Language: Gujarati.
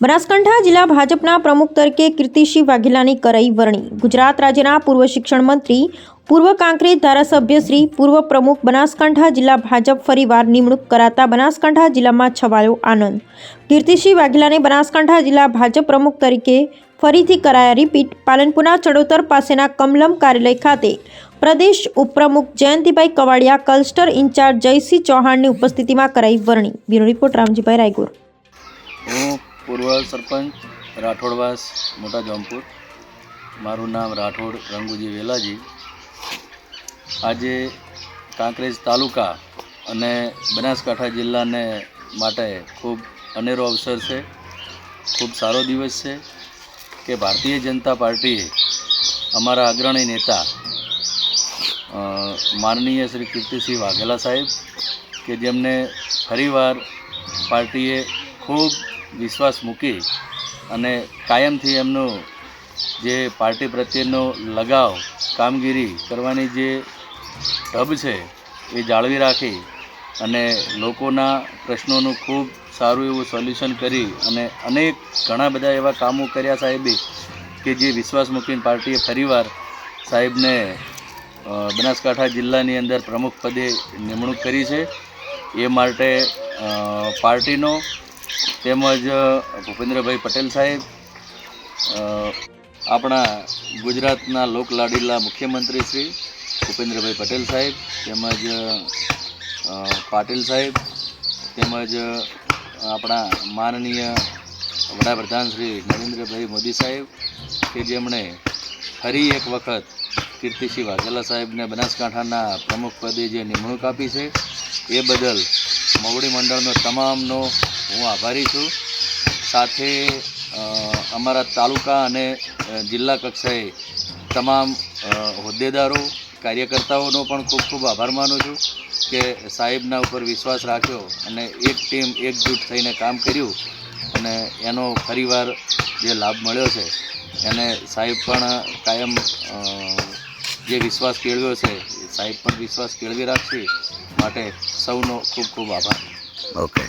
બનાસકાંઠા જિલ્લા ભાજપના પ્રમુખ તરીકે કીર્તિસિંહ વાઘેલાની કરાઈ વરણી. ગુજરાત રાજ્યના પૂર્વ શિક્ષણ મંત્રી, પૂર્વ કાંકરેજ ધારાસભ્ય શ્રી, પૂર્વ પ્રમુખ બનાસકાંઠા જિલ્લા ભાજપ ફરીવાર નિમણૂક કરાતા બનાસકાંઠા જિલ્લામાં છવાયો આનંદ. કીર્તિસિંહ વાઘેલાને બનાસકાંઠા જિલ્લા ભાજપ પ્રમુખ તરીકે ફરીથી કરાયા રિપીટ. પાલનપુરના ચડોતર પાસેના કમલમ કાર્યાલય ખાતે પ્રદેશ ઉપપ્રમુખ જયંતિભાઈ કવાડિયા, કલસ્ટર ઇન્ચાર્જ જયસિંહ ચૌહાણની ઉપસ્થિતિમાં કરાઈ વરણી. Bureau report, Ramjibhai Raygur. પૂર્વ સરપંચ રાઠોડવાસ મોટા જોમપુર. મારું નામ રાઠોડ રંગુજી વેલાજી. આજે કાંકરેજ તાલુકા અને બનાસકાંઠા જિલ્લાને માટે ખૂબ અનેરો અવસર છે. ખૂબ સારો દિવસ છે કે ભારતીય જનતા પાર્ટીએ અમારા અગ્રણી નેતા માનનીય શ્રી કીર્તિસિંહ વાઘેલા સાહેબ, કે જેમને ફરીવાર પાર્ટીએ ખૂબ વિશ્વાસ મૂકી અને કાયમથી એમનું જે પાર્ટી પ્રત્યેનો લગાવ, કામગીરી કરવાની જે ઢબ છે એ જાળવી રાખી અને લોકોના પ્રશ્નોનું ખૂબ સારું એવું સોલ્યુશન કરી અને અનેક ઘણા બધા એવા કામો કર્યા સાહેબે કે જે વિશ્વાસ મૂકીને પાર્ટીએ ફરીવાર સાહેબને બનાસકાંઠા જિલ્લાની અંદર પ્રમુખ પદે નિમણૂક કરી છે. એ માટે પાર્ટીનો તેમજ ભૂપેન્દ્રભાઈ પટેલ સાહેબ આપણા ગુજરાતના લોકલાડીલા મુખ્યમંત્રી શ્રી ભૂપેન્દ્રભાઈ પટેલ સાહેબ, તેમજ પાટીલ સાહેબ, તેમજ આપણા માનનીય વડાપ્રધાન શ્રી નરેન્દ્રભાઈ મોદી સાહેબ, કે જેમણે ફરી એક વખત કીર્તિસિંહ વાઘેલા સાહેબને બનાસકાંઠાના પ્રમુખ પદે જે નિમણૂક આપી છે, એ બદલ મવડી મંડળનો તમામનો હું આભારી છું. સાથે અમારા તાલુકા અને જિલ્લા કક્ષાએ તમામ હોદ્દેદારો, કાર્યકર્તાઓનો પણ ખૂબ ખૂબ આભાર માનું છું કે સાહેબના ઉપર વિશ્વાસ રાખ્યો અને એક ટીમ એકજૂટ થઈને કામ કર્યું અને એનો ફરીવાર જે લાભ મળ્યો છે, એને સાહેબ પણ કાયમ જે વિશ્વાસ કેળવ્યો છે, સાહેબ પણ વિશ્વાસ કેળવી રાખશે માટે સૌનો ખૂબ ખૂબ આભાર. ઓકે